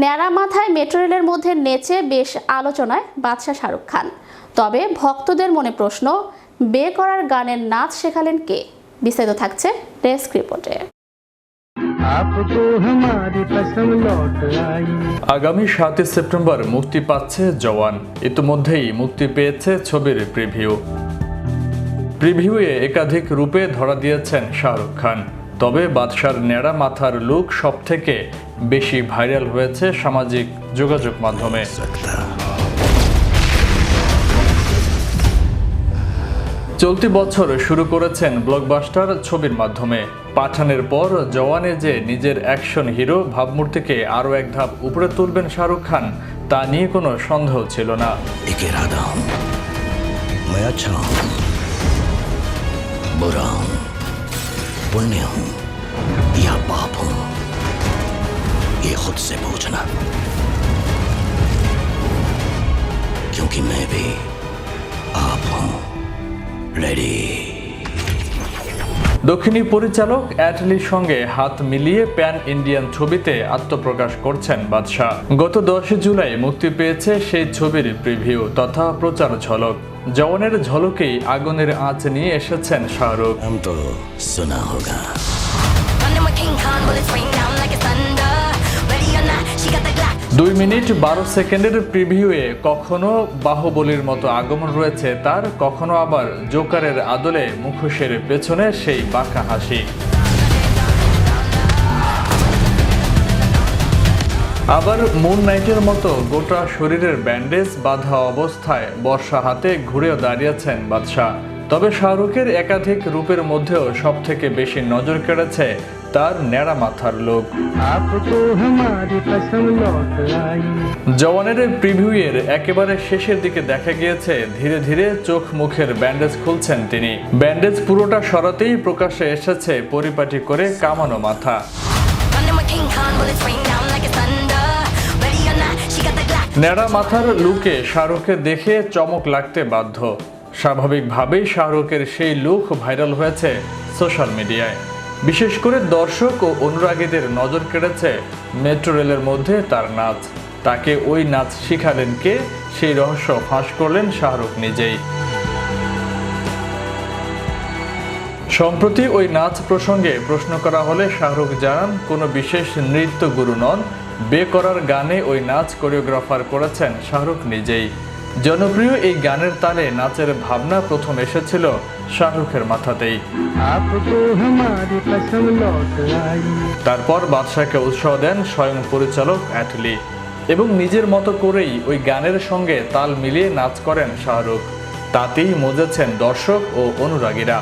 ন্যাড়া মাথায় মেট্রো রেলের মধ্যে নেচে বেশ আলোচনায় বাদশাহ শাহরুখ খান। তবে ভক্তদের মনে প্রশ্ন বে করার গানের নাচ শেখালেন কে? বিস্তারিত থাকছে ডেস্ক রিপোর্টে। আগামী সাতই সেপ্টেম্বর মুক্তি পাচ্ছে জওয়ান। ইতিমধ্যেই মুক্তি পেয়েছে ছবির প্রিভিউ। প্রিভিউয়ে একাধিক রূপে ধরা দিয়েছেন শাহরুখ খান। তবে বাদশার ন্যাড়া মাথার লুক সব থেকে বেশি ভাইরাল হয়েছে সামাজিক যোগাযোগ মাধ্যমে। চলতি বছর শুরু করেছেন ব্লকবাস্টার ছবির মাধ্যমে। পাঠানের পর জওয়ানে যে নিজের অ্যাকশন হিরো ভাবমূর্তিকে আরও এক ধাপ উপরে তুলবেন শাহরুখ খান, তা নিয়ে কোনো সন্দেহ ছিল না। एक पुण्य हूँ या पाप हूँ, ये खुद से पूछना। क्योंकि मैं भी आप हूँ रेडी দক্ষিণী পরিচালক অ্যাটলির সঙ্গে হাত মিলিয়ে প্যান ইন্ডিয়ান ছবিতে আত্মপ্রকাশ করছেন বাদশাহ। গত দশই জুলাই মুক্তি পেয়েছে সেই ছবির প্রিভিউ তথা প্রচার ঝলক। জওয়ানের ঝলকেই আগুনের আঁচ নিয়ে এসেছেন শাহরুখ। দুই মিনিট বারো সেকেন্ডের প্রিভিউয়ে কখনো বাহুবলীর মতো আগমন রয়েছে, তার কখনো আবার জোকারের আদলে মুখোশের পেছনে সেই বাঁকা হাসি। আবার মুন নাইটের মতো গোটা শরীরের ব্যান্ডেজ বাঁধা অবস্থায় বর্ষা হাতে ঘুরেও দাঁড়িয়েছেন বাদশাহ। তবে শাহরুখের একাধিক রূপের মধ্যেও সব থেকে বেশি নজর কেড়েছে তার ন্যাড়া মাথার লোক জওয়ানের প্রিভিউয়ের একেবারে শেষের দিকে দেখা গিয়েছে ধীরে ধীরে চোখ মুখের ব্যান্ডেজ খুলছেন তিনি। ব্যান্ডেজ পুরোটা সরাতেই প্রকাশ্যে এসেছে পরিপাটি করে কামানো মাথা। ন্যাড়া মাথার লুকে শাহরুখকে দেখে চমক লাগতে বাধ্য। স্বাভাবিকভাবেই শাহরুখের সেই লুক ভাইরাল হয়েছে সোশ্যাল মিডিয়ায় বিশেষ করে দর্শক ও অনুরাগীদের নজর কেড়েছে মেট্রো রেলের মধ্যে তার নাচ। তাকে ওই নাচ শিখালেন কে? সেই রহস্য ফাঁস করলেন শাহরুখ নিজেই। সম্প্রতি ওই নাচ প্রসঙ্গে প্রশ্ন করা হলে শাহরুখ জানান, কোনো বিশেষ নৃত্য গুরু নন বে করার গানে ওই নাচ কোরিওগ্রাফার করেছেন শাহরুখ নিজেই। জনপ্রিয় এই গানের তালে নাচের ভাবনা প্রথম এসেছিল শাহরুখের মাথাতেই। তারপর বাদশাহকে উৎসাহ দেন স্বয়ং পরিচালক অ্যাথলি এবং নিজের মতো করেই ওই গানের সঙ্গে তাল মিলিয়ে নাচ করেন শাহরুখ। তাতেই মজেছেন দর্শক ও অনুরাগীরা।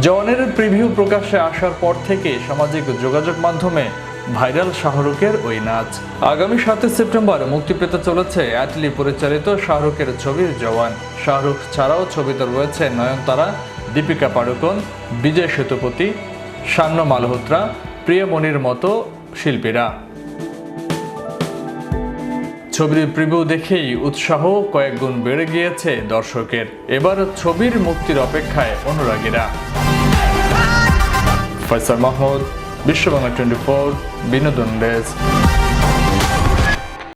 জওয়ানের প্রিভিউ প্রকাশে আসার পর থেকে সামাজিক যোগাযোগ মাধ্যমে ভাইরাল শাহরুখের ওই নাচ। আগামী সাতই সেপ্টেম্বর মুক্তি পেতে চলেছে অ্যাটলি পরিচালিত শাহরুখের ছবির জওয়ান। শাহরুখ ছাড়াও ছবিতে রয়েছে নয়নতারা, দীপিকা পাড়ুকোন, বিজয় সেতুপতি সান্য মালহোত্রা প্রিয়মণির মতো শিল্পীরা। ছবির প্রিভিউ দেখেই উৎসাহ কয়েক গুণ বেড়ে গিয়েছে দর্শকের। এবার ছবির মুক্তির অপেক্ষায় অনুরাগীরা। ফয়সাল মাহমুদ বিশ্ববাংলা টোয়েন্টি ফোর বিনোদন ডেস্ক।